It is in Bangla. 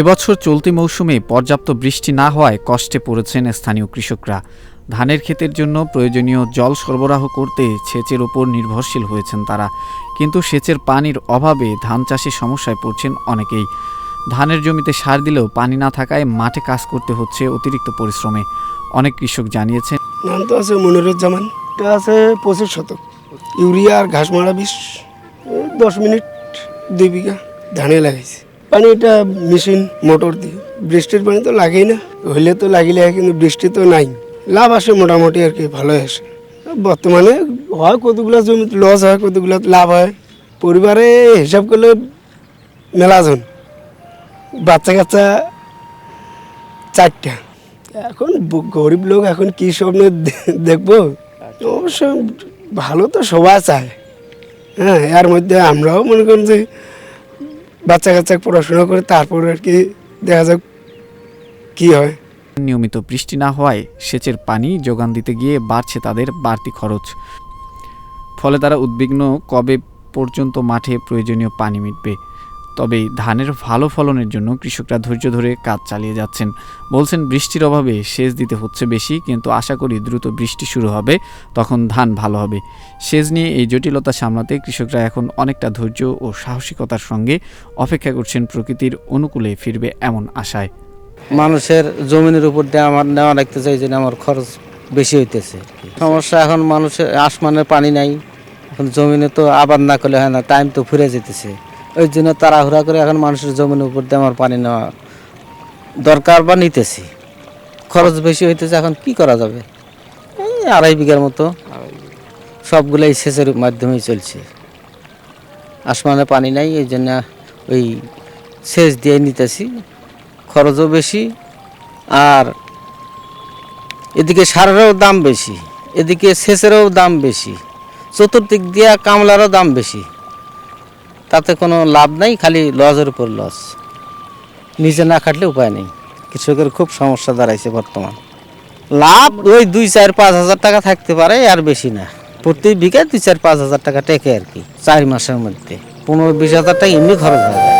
এবছর চলতি মৌসুমে পর্যাপ্ত বৃষ্টি না হওয়ায় কষ্টে পড়েছেন স্থানীয় কৃষকরা। ধানের ক্ষেতের জন্য প্রয়োজনীয় জল সরবরাহ করতে সেচের ওপর নির্ভরশীল হয়েছেন তারা। কিন্তু সেচের পানির অভাবে ধান চাষে সমস্যায় পড়ছেন অনেকেই। ধানের জমিতে সার দিলেও পানি না থাকায় মাঠে কাজ করতে হচ্ছে অতিরিক্ত পরিশ্রমে। অনেক কৃষক জানিয়েছেন নাম তো আছে মনিরুজ্জামান। এটা আছে পঁচিশ শতক। ইউরিয়া আর ঘাস মারা বিষ দশ মিনিট দুই বিঘা ধানে লাগাইছে। পানি এটা মেশিন মোটর দিয়ে। বৃষ্টির পানি তো লাগেই না হইলে তো লাগিলে কিন্তু বৃষ্টি তো নাই। লাভ আসে মোটামুটি আর কি ভালোই আসে বর্তমানে হয় কতগুলো জমি লস হয় কতগুলো লাভ হয়। পরিবারে হিসাব করলে মেলাজন বাচ্চা কাচ্চা চারটা। এখন গরিব লোক এখন কি স্বপ্ন দেখব? অবশ্য ভালো তো সবাই চায়। হ্যাঁ এর মধ্যে আমরাও মনে করেন যে বাচ্চা কাচ্চা পড়াশোনা করে তারপর আর কি দেখা যাক কি হয়। নিয়মিত বৃষ্টি না হওয়ায় সেচের পানি যোগান দিতে গিয়ে বাড়ছে তাদের বাড়তি খরচ। ফলে তারা উদ্বিগ্ন কবে পর্যন্ত মাঠে প্রয়োজনীয় পানি মিটবে? তবে ধানের ভালো ফলনের জন্য কৃষকরা ধৈর্য ধরে কাজ চালিয়ে যাচ্ছেন। বলছেন, বৃষ্টির অভাবে সেচ দিতে হচ্ছে বেশি, কিন্তু আশা করি দ্রুত বৃষ্টি শুরু হবে, তখন ধান ভালো হবে। সেচ নিয়ে এই জটিলতা সামলাতে কৃষকরা এখন অনেকটা ধৈর্য ও সাহসিকতার সঙ্গে অপেক্ষা করছেন প্রকৃতির অনুকূলে ফিরবে এমন আশায়। মানুষের জমিনের উপর দিয়ে আমার নেওয়া রাখতে চাই জন্য আমার খরচ বেশি হইতেছে। সমস্যা এখন মানুষের আসমানের পানি নাই, এখন জমিনে তো আবাদ না করলে হয় না টাইম তো ফুরে যেতেছে ওই জন্য তাড়াহুড়া করে এখন মানুষের জমিনের উপর দিয়ে আমার পানি নেওয়া দরকার বা নিতেছি। খরচ বেশি হইতেছে, এখন কি করা যাবে? এই আড়াই বিঘার মতো। সবগুলাই সেচের মাধ্যমেই চলছে। আসমানে পানি নাই, এই জন্য ওই সেচ দিয়ে নিতেছি। খরচও বেশি, আর এদিকে সারেরও দাম বেশি, এদিকে সেচেরও দাম বেশি, চতুর্দিক দিয়ে কামলারও দাম বেশি। তাতে কোনো লাভ নাই, খালি লসের উপর লস। নিজে না খাটলে উপায় নেই। কৃষকের খুব সমস্যা দাঁড়াইছে বর্তমান। লাভ ওই দুই, চার, পাঁচ হাজার টাকা থাকতে পারে, আর বেশি না। প্রতি বিঘায় দুই, চার, পাঁচ হাজার টাকা টেকে আর কি, চার মাসের মধ্যে। পনেরো, বিশ হাজার টাকা এমনি খরচ হয়ে যায়